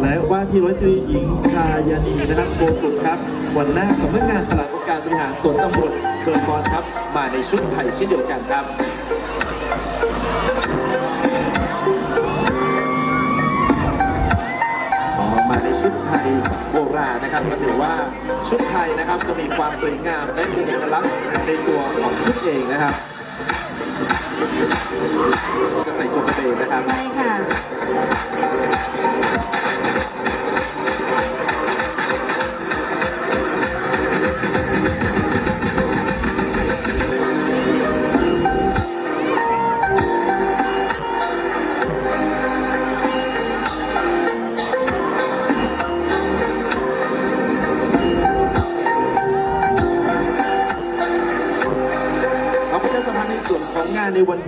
และว่าที่ร้อยตรีหญิงชายานีนะครับโกสุมครับวันหน้าสำนักงานปลัดองค์การบริหารส่วนตำบลเบิร์นบอลครับ มาในชุดไทยเช่นเดียวกันครับมาในชุดไทยโบราณนะครับก็ถือว่าชุดไทยนะครับก็มีความสวยงามและมีเอกลักษณ์ในตัวของชุดเองนะครับ จะใส่จงกระเบนนะครับ ใช่ค่ะ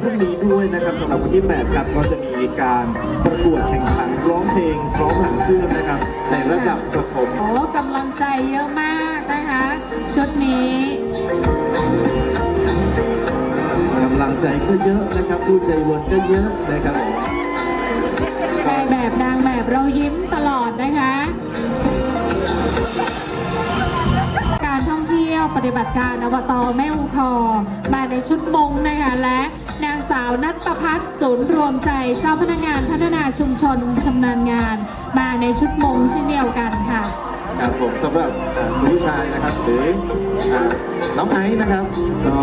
พรุ่งนี้ด้วยนะครับสำหรับวันที่ 8 ครับก็จะมีการประกวดแข่งขันร้องเพลงร้องหางเครื่องนะครับ ในระดับประถมโอ้กำลังใจเยอะมากนะคะ ชุดนี้กำลังใจก็เยอะนะครับ ผู้ใจบุญก็เยอะนะครับผมนายแบบนางแบบเรายิ้มตลอดนะคะ การท่องเที่ยวปฏิบัติการอบตแม่อูคอมาในชุดมงนะคะและนาง สาวนัทประพัฒน์ศูนย์รวมใจเจ้าพนักงานพัฒนาชุมชนชำนาญงาน มาในชุดมงเช่นเดียวกันค่ะ ครับผมสำหรับอ่าคุณผู้ชายนะครับหรืออ่าน้องไอซ์นะครับ ก็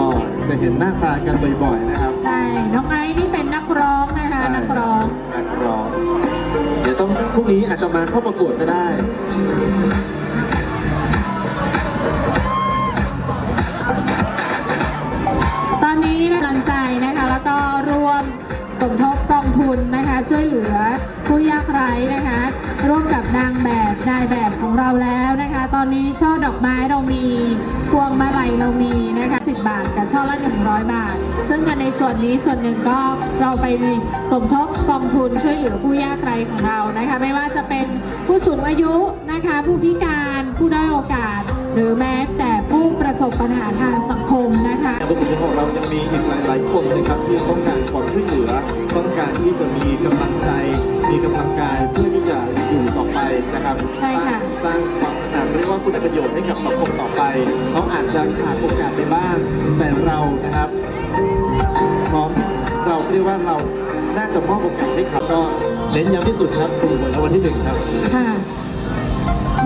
จะเห็นหน้าตากันบ่อยๆนะครับใช่ น้องไอซ์นี่เป็นนักร้องนะคะใช่นักร้อง นักร้อง เดี๋ยวต้องพรุ่งนี้อาจจะมาเข้าประกวดก็ได้ นะคะ แล้วก็รวมสมทบกองทุนนะคะ ช่วยเหลือผู้ยากไร้นะคะ ร่วมกับนางแบบนายแบบของเราแล้วนะคะ ตอนนี้ช่อดอกไม้เรามีพวงมาลัยเรามีนะคะ10 บาทกับช่อละ 100 บาท ซึ่งเงินในส่วนนี้ส่วนหนึ่งก็เราไปสมทบกองทุนช่วยเหลือผู้ยากไร้ของเรานะคะ ไม่ว่าจะเป็นผู้สูงอายุนะคะ ผู้พิการผู้ด้อยโอกาส หรือแม้แต่ผู้ประสบปัญหาทางสังคมนะคะงานบุญของเรายังมีอีกหลาย ๆ คนนะครับที่ต้องการความช่วยเหลือ ต้องการที่จะมีกำลังใจ มีกำลังกายเพื่อที่จะอยู่ต่อไปนะครับใช่ค่ะสร้างสร้างความอ่าเรียกว่าคุณประโยชน์ให้กับสังคมต่อไปเขาอาจจะขาดโอกาสไปบ้าง แต่เรานะครับพร้อมเราเรียกว่าเราน่าจะมอบโอกาสให้เขาก็เน้นย้ำที่สุดครับกลุ่มหวยรางวัลที่หนึ่งครับค่ะ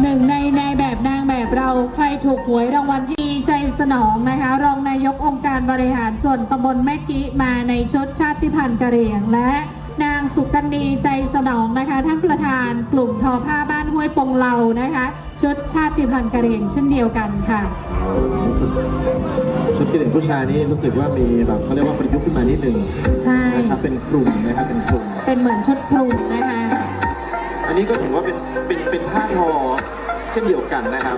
หนึ่งในนายแบบ นางแบบเราใครถูกหวยรางวัลที่ใจสนองนะคะ รองนายกองค์การบริหารส่วนตำบลแม่กิมาในชุดชาติพันธุ์กะเหรี่ยง และนางสุกัญญีใจสนองนะคะ ท่านประธานกลุ่มทอผ้าบ้านห้วยปงเหลานะคะชุดชาติพันธุ์กะเหรี่ยงเช่นเดียวกันค่ะชุดกระเด็นผู้ชายนี่รู้สึกว่ามีแบบเขาเรียกว่าประยุกต์ขึ้นมานิดหนึ่งใช่นะครับเป็นกลุ่มนะครับเป็นกลุ่มเป็นเหมือนชุดคลุมนะคะ อันนี้ก็ถือว่าเป็นเป็นเป็นผ้าทอ เช่นเดียวกันนะครับ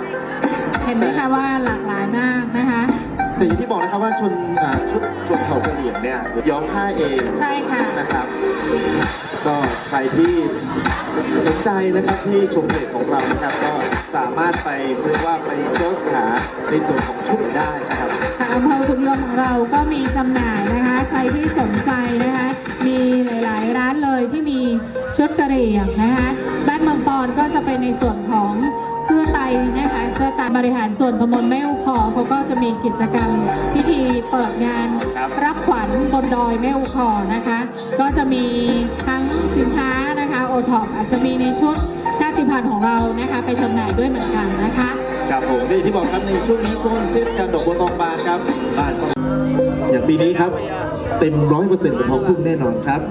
เห็นไหมคะว่าหลากหลายมากนะคะ แต่อย่างที่บอกนะครับว่าชนอ่าชุดชนเผ่ากะเหรี่ยงเนี่ยย้อมผ้าเองใช่ค่ะ นะครับ ก็ใครที่สนใจนะครับที่ชมเพจของเรานะครับ ก็สามารถไปเขาเรียกว่าไปเซิร์ชหาในส่วนของชุดได้นะครับ ทางอำเภอขุนยนต์ของเราก็มีจำหน่ายนะคะ ใครที่สนใจนะคะ มีหลายๆ ร้านเลยที่มีชุดกระเหรี่ยงนะคะ บ้านเมืองปอนก็จะเป็นในส่วนของเสื้อไตนะคะ เสื้อไตบริหารส่วนตำบลแม่อุคอเขาก็จะมีกิจกรรมพิธีเปิดงานครับรับขวัญบนดอยแม่อุคอนะคะ ก็จะมีทั้งสินค้านะคะโอท็อปอาจจะมีในชุดชาติพันธุ์ของเรานะคะ ไปจำหน่ายด้วยเหมือนกันนะคะ ครับผมก็อย่างที่บอกครับในช่วงนี้ช่วงเทศกาลดอกบัวตองบานครับบานประมาณอย่างปีนี้ครับ เต็มร้อยเปอร์เซ็นต์เป็นทองพุ่งแน่นอนครับ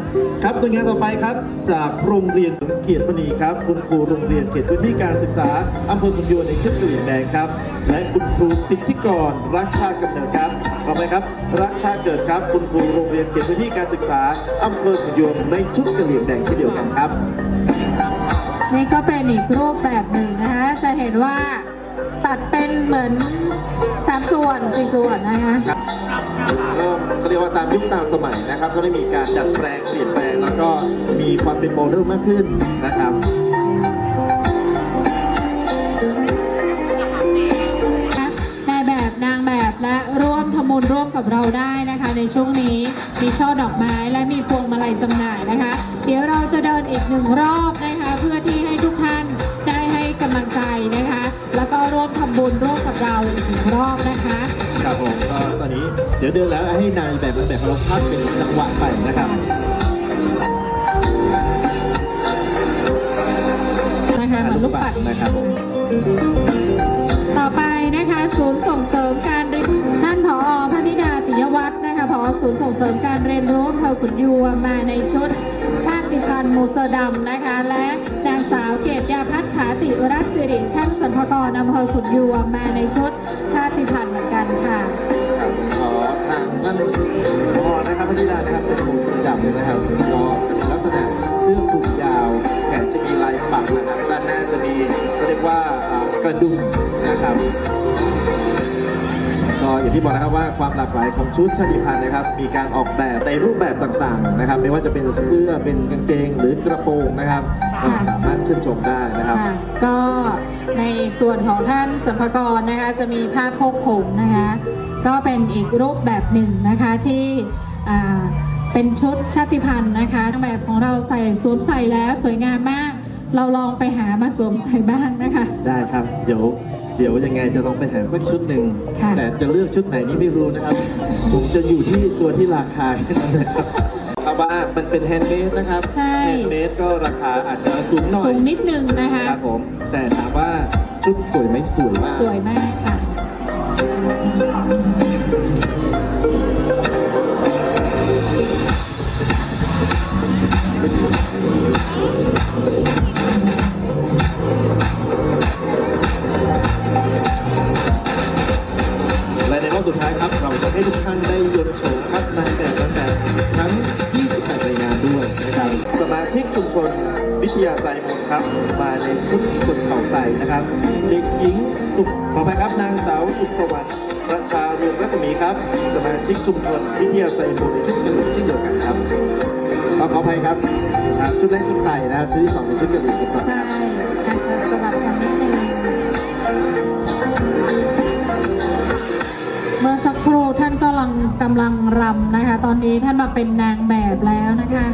ครับตัวงานต่อไปครับ จากโรงเรียนเกียรติมณีครับ คุณครูโรงเรียนเขตพื้นที่การศึกษาอำเภอขุนยวในชุดกะเหรี่ยงแดงครับ และคุณครูสิทธิกรรักชาติกำเนิดครับต่อไปครับ รักชาติเกิดครับ คุณครูโรงเรียนเขตพื้นที่การศึกษาอำเภอขุนยวในชุดกะเหรี่ยงแดงเช่นเดียวกันครับ นี่ก็เป็นอีกรูปแบบหนึ่งนะคะจะเห็นว่า ตัดเป็นเหมือน3ส่วน4ส่วนนะคะเริ่มเขาเรียกว่าตามยุคตามสมัยนะครับ ก็ได้มีการดัดแปลงเปลี่ยนแปลงแล้วก็มีความเป็นโมเดิร์นมากขึ้นนะครับนายแบบนางแบบและร่วมทำบุญร่วมกับเราได้นะคะ ในช่วงนี้มีช่อดอกไม้และมีพวงมาลัยจำหน่ายนะคะ เดี๋ยวเราจะเดินอีกหนึ่งรอบนะคะำลังใจนะคะ แล้วก็ร่วมทำบุญร่วมกับเราอีกรอบนะคะครับผมก็ตอนนี้เดี๋ยวเดินแล้วให้นายแบบแบบเคารพภาพเป็นจังหวะไปนะครับนะคะเหมืลูกปัดนะครับต่อไปนะคะศูนย์ส่งเสริมการ ศูนย์ส่งเสริมการเรียนรู้อำเภอขุนยวมมาในชุดชาติพันธุ์มูเซอร์ดำนะคะ และนางสาวเกตยาพัฒน์ผาติวรัศสิริท่านสรรพกรอำเภอขุนยวมมาในชุดชาติพันธุ์เหมือนกันค่ะขอทางท่านพอนะครับพนิดานะครับเป็นมูสดำนะครับก็จะมีลักษณะเสื้อคลุมยาว แขนจะมีลายปักนะครับด้านหน้าจะมีก็เรียกว่ากระดุมนะครับ อย่างที่บอกนะครับว่าความหลากหลายของชุดชาติพันธุ์นะครับ มีการออกแบบในรูปแบบต่างๆนะครับ ไม่ว่าจะเป็นเสื้อเป็นกางเกงหรือกระโปรงนะครับก็ค่ะสามารถชื่นชมได้นะครับ ค่ะก็ในส่วนของท่านสัมภากรนะคะจะมีผ้าโพกผมนะคะก็เป็นอีกรูปแบบหนึ่งนะคะที่อ่าเป็นชุดชาติพันธุ์นะคะแบบของเราใส่สวมใส่แล้วสวยงามมาก เราลองไปหามาสวมใส่บ้างนะคะ ได้ครับ เดี๋ยวเดี๋ยวยังไงจะต้องไปหาสักชุดหนึ่ง ค่ะ แต่จะเลือกชุดไหนนี่ไม่รู้นะครับ ผมจะอยู่ที่ตัวที่ราคาแค่นั้นนะครับครับว่ามันเป็นแฮนด์เมดนะครับใช่ แฮนด์เมดก็ราคาอาจจะสูงหน่อยสูงนิดนึงนะคะ ครับผม แต่ถามว่าชุดสวยไหมสวยมาก สวยมากค่ะและ ให้ทุกท่านได้ยนต์โฉมครับนายแบบนางแบบทั้ง 28รายงานด้วยนะครับสมาชิกชุมชนวิทยาไซมนครับ มาในชุดชนเผ่าไตนะครับ เด็กหญิงสุขขออภัยครับนางสาวสุขสวัสดิ์ประชาเรืองรัศมีครับ สมาชิกชุมชนวิทยาไซมนในชุดกะเหรี่ยงเช่นเดียวกันครับขอขออภัยครับอ่าชุดแรกชุดไตนะครับชุดที่สองเป็นชุดกะเหรี่ยงครับใช่อาจจะสลับกันนิดนึง ครูท่านก็กำลังกำลังรำนะคะ ตอนนี้ท่านมาเป็นนางแบบแล้วนะคะ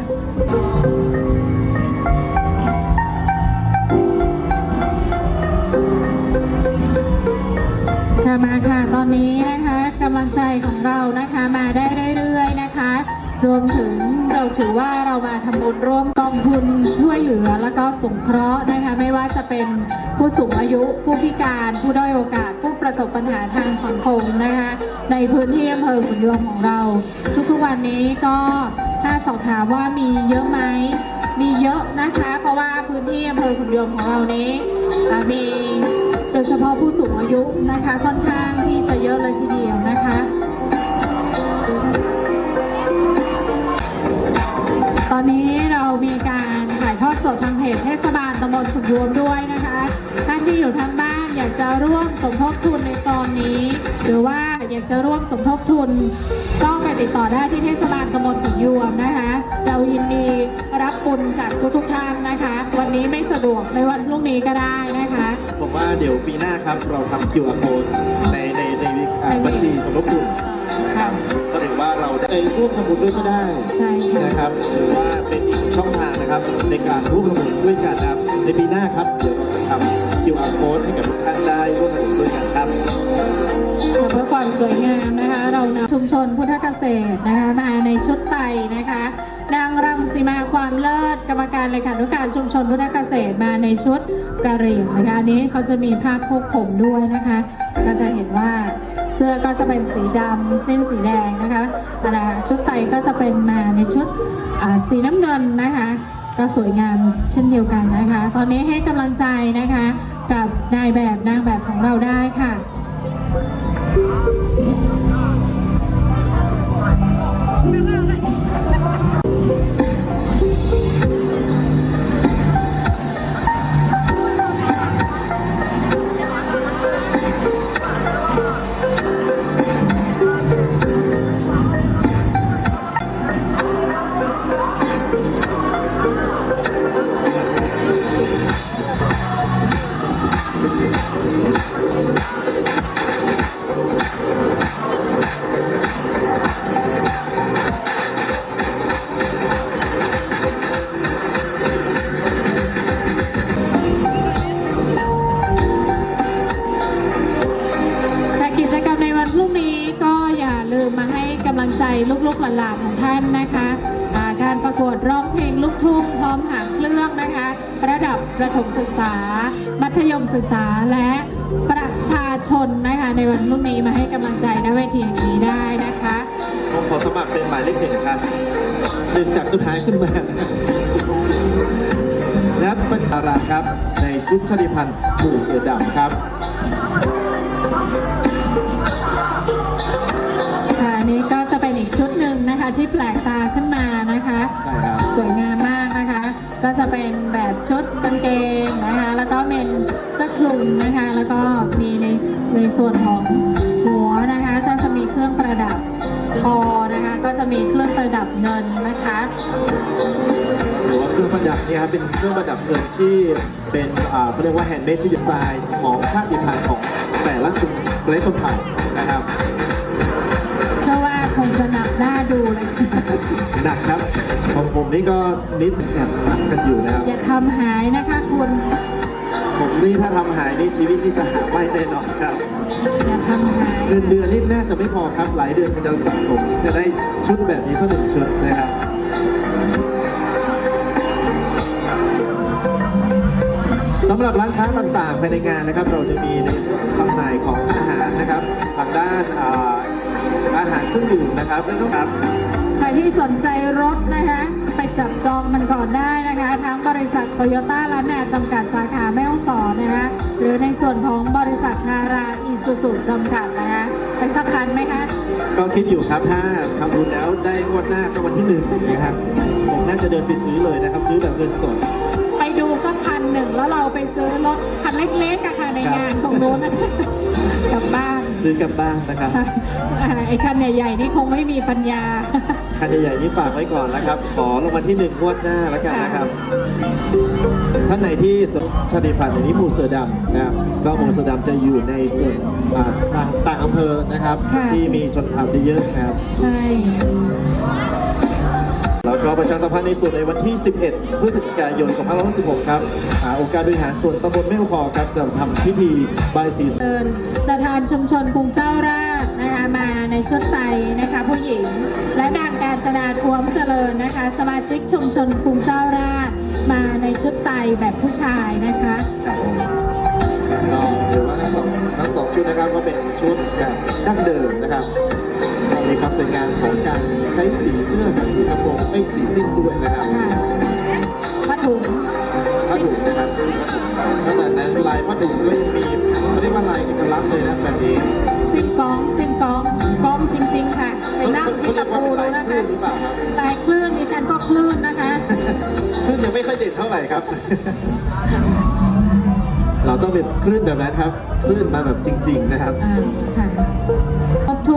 ค่ะมาค่ะตอนนี้นะคะกำลังใจของเรานะคะมาได้เรื่อยๆนะคะ รวมถึงเราถือว่าเรามาทำบุญร่วมกองทุนช่วยเหลือแล้วก็สงเคราะห์นะคะไม่ว่าจะเป็นผู้สูงอายุผู้พิการ ผู้ด้อยโอกาส ผู้ประสบปัญหาทางสังคมนะคะในพื้นที่อำเภอขุนยวมของเรา ทุกๆวันนี้ก็ถ้าสอบถามว่ามีเยอะไหมมีเยอะนะคะ เพราะว่าพื้นที่อำเภอขุนยวมของเรานี้มีโดยเฉพาะผู้สูงอายุนะคะค่อนข้างที่จะเยอะเลยทีเดียวนะคะ ตอนนี้เรามีการถ่ายทอดสดทางเพจเทศบาลตำบลขุนยวมด้วยนะคะ ท่านที่อยู่ทางบ้านอยากจะร่วมสมทบทุนในตอนนี้ หรือว่าอยากจะร่วมสมทบทุน ก็ไปติดต่อได้ที่เทศบาลตำบลขุนยวมนะคะ เรายินดีรับบุญจากทุกๆท่านนะคะ วันนี้ไม่สะดวกในวันพรุ่งนี้ก็ได้นะคะ ผมว่าเดี๋ยวปีหน้าครับเราทำ QR code ในในในอ่าในบัญชีสมทบทุนค่ะก็ถือ ว่าเราได้ร่วมทำบุญด้วยก็ได้ใช่ค่ะ นะครับถือว่าเป็นอีกหนึ่งช่องทางนะครับ ในการร่วมทำบุญด้วยกันนะครับในปีหน้าครับเดี๋ยวเราจะทำ QR code ให้กับทุกท่านได้ร่วมทำบุญด้วยกันครับ เพื่อความสวยงามนะคะ เรานำชุมชนพุทธเกษตรนะคะมาในชุดไตรนะคะนางรัง สีมาความเลิศกรรมการเลขานุการชุมชนพุทธเกษตรมาในชุดกะเหรี่ยงนะคะอันนี้เขาจะมีผ้าโพกผมด้วยนะคะ ก็จะเห็นว่าเสื้อก็จะเป็นสีดำเส้นสีแดงนะคะอันะคะชุดไตก็จะเป็นมาในชุดสีน้ำเงินนะคะ ก็สวยงามเช่นเดียวกันนะคะ ตอนนี้ให้กำลังใจนะคะ กับนายแบบนางแบบของเราได้ค่ะ ลงลูกทุ่งพร้อมหางเครื่องนะคะ ระดับประถมศึกษา มัธยมศึกษาและประชาชนนะคะ ในวันพรุ่งนี้มาให้กำลังใจณเวทีแห่งนี้ได้นะคะผมขอสมัครเป็นหมายเลขหนึ่งครับหนึ่งจากสุดท้ายขึ้นมานะครับและเป็นดาราครับ ในชุดชาติพันธุ์หมู่เสือดำครับค่ะอันนี้ก็จะเป็นอีกชุดหนึ่งนะคะที่แปลกตาขึ้นมานะคะ ก็จะเป็นแบบชุดกางเกงนะคะ แล้วก็เป็นเสื้อคลุมนะคะ แล้วก็มีในในส่วนของหัวนะคะ ก็จะมีเครื่องประดับคอนะคะ ก็จะมีเครื่องประดับเงินนะคะหรือว่าเครื่องประดับเนี่ยครับเป็นเครื่องประดับเงินที่เป็นอ่าเขาเรียกว่าแฮนด์เมดที่สไตล์ของชาติพันธุ์ของแต่ละจุดแต่ละชนเผ่านะครับ เชื่อว่าคงจะหนักหน้าดูเลยหนักครับของผม นี่ก็นิดแอบหนักกันอยู่นะครับอย่าทำหายนะคะคุณผมนี่ถ้าทำหายนี่ชีวิตนี่จะหาไม่แน่นอนครับ อย่าทำหายเดือนเดือนนี่น่าจะไม่พอครับ หลายเดือนมันจะสะสม จะได้ชุดแบบนี้เท่าหนึ่งชุดนะครับ สำหรับร้านค้าต่างๆภายในงานนะครับ เราจะมีในจำหน่ายของอาหารนะครับ ทางด้านอ่าอาหารเครื่องดื่มนะครับและต้องครับใครที่สนใจรถนะคะไป จับจองมันก่อนได้นะคะ ทั้งบริษัทโตโยต้าล้านนาจำกัดสาขาแม่ฮ่องสอนนะคะหรือในส่วนของบริษัททาราอีซูซูจำกัดนะคะไปสักคันไหมคะ ก็คิดอยู่ครับถ้าทำบุญแล้วได้งวดหน้าสักวันที่หนึ่งอย่างเงี้ยครับผมน่าจะเดินไปซื้อเลยนะครับ ซื้อแบบเงินสด ไปดูสักคันหนึ่งแล้วเราไปซื้อรถคันเล็กๆอะค่ะในงานตรงนู้นนะคะกลับบ้าน ซื้อกลับบ้านนะครับอ่าไอ้คันใหญ่ๆนี่คงไม่มีปัญญา คันใหญ่ๆนี้ฝากไว้ก่อนนะครับ ขอรางวัลที่หนึ่งงวดหน้าแล้วกันนะครับ ท่านไหนที่สนชาติพันธุ์ในนี้หมู่เสือดำนะครับก็หมู่เสือดำจะอยู่ในส่วนอ่าต่างต่างอำเภอนะครับค่ะที่มีชนเผ่าจะเยอะนะครับ ใช่ แล้วก็ประชาสัมพันธ์ในส่วนในวันที่ 11 พฤศจิกายน 2566 ครับอ่าองค์การบริหารส่วนตำบลแม่ฮอครับจะทำพิธีบายสีเชิญประธานชุมชนกรุงเจ้าราชนะคะมาในชุดไตรนะคะผู้หญิง และนางการจนาท้วมเจริญนะคะ สมาชิกชุมชนกรุงเจ้าราชมาในชุดไตรแบบผู้ชายนะคะครับผมก็ถือว่าทั้งสองทั้งสองชุดนะครับก็เป็นชุดแบบดั้งเดิมนะครับ ก็มีความสวยงามของการใช้สีเสื้อกับสีกระโปรงเอ้ยสีสิ้นด้วยนะครับค่ะผ้าถุงผ้าถุงนะครับสีผ้าถุงนอกจากนั้นลายผ้าถุงก็ยังมีเขาเรียกว่าลายเอกลักษณ์เลยนะแบบนี้ซิมกองซิมกองกองจริง ๆ ค่ะไปนั่งเขาที่เรีตะยกว่าปูเป็นลาดูยนะคะคลื่นหรือเปล่าครับลายคลื่นดิฉันก็คลื่นนะคะคลื่นยังไม่ค่อยเด่นเท่าไหร่ครับ เราต้องเป็นคลื่นแบบนั้นครับคลื่นมาแบบจริง ๆ นะครับอ่าค่ะลง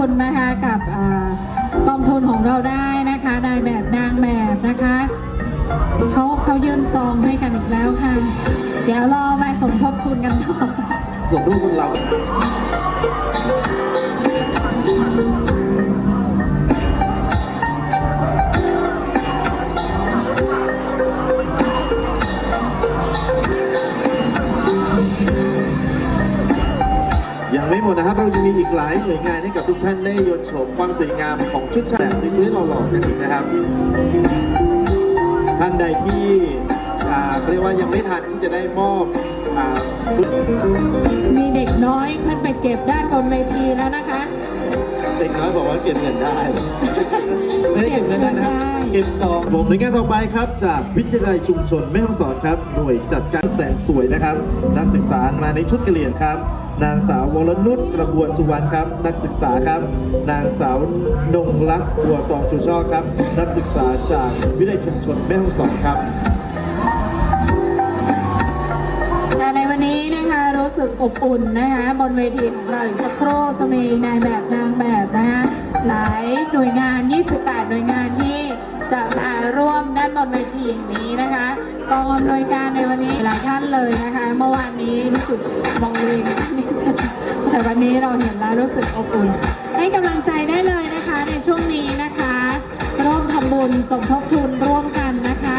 ทุนนะคะกับอกองทุนของเราได้นะคะนายแบบนางแบบนะคะเขาเขายื่นซองให้กันอีกแล้วค่ะ เดี๋ยวรอมาสมทบทุนกันต่อสมทบทุนเรา หน่วยงานให้กับทุกท่านได้ยนต์โฉมความสวยงามของชุดฉากสวยๆหล่อๆกันอีกนะครับ ท่านใดที่อ่าเขาเรียกว่ายังไม่ทันที่จะได้มอบ อ่ามีเด็กน้อยขึ้นไปเก็บด้านบนเวทีแล้วนะคะ เด็กน้อยบอกว่าเก็บเงินได้ ไม่ได้เก็บเงินได้นะครับเก็บซองผมในงานต่อไปครับ จากวิทยาลัยชุมชนแม่ฮ่องสอนครับ หน่วยจัดการแสงสวยนะครับ นักศึกษามาในชุดกะเหรี่ยงครับ นางสาววรนุชกระบวนสุวรรณครับ นักศึกษาครับ นางสาวนงลักษณ์บัวตองชูช่อครับ นักศึกษาจากวิทยาลัยชุมชนแม่ฮ่องสอนครับ สึกอบอุ่นนะคะบนเวทีของเราอีกสักครู่จะมีนายแบบนางแบบนะคะหลายหน่วยงาน 28 หน่วยงานที่จะมาร่วมด้านบนเวทีอย่างนี้นะคะกองอำนวยการในวันนี้หลายท่านเลยนะคะ เมื่อวานนี้รู้สึกมองเลงนิดนึงแต่วันนี้เราเห็นแล้วรู้สึกอบอุ่น ให้กำลังใจได้เลยนะคะในช่วงนี้นะคะ ร่วมทำบุญสมทบทุนร่วมกันนะคะ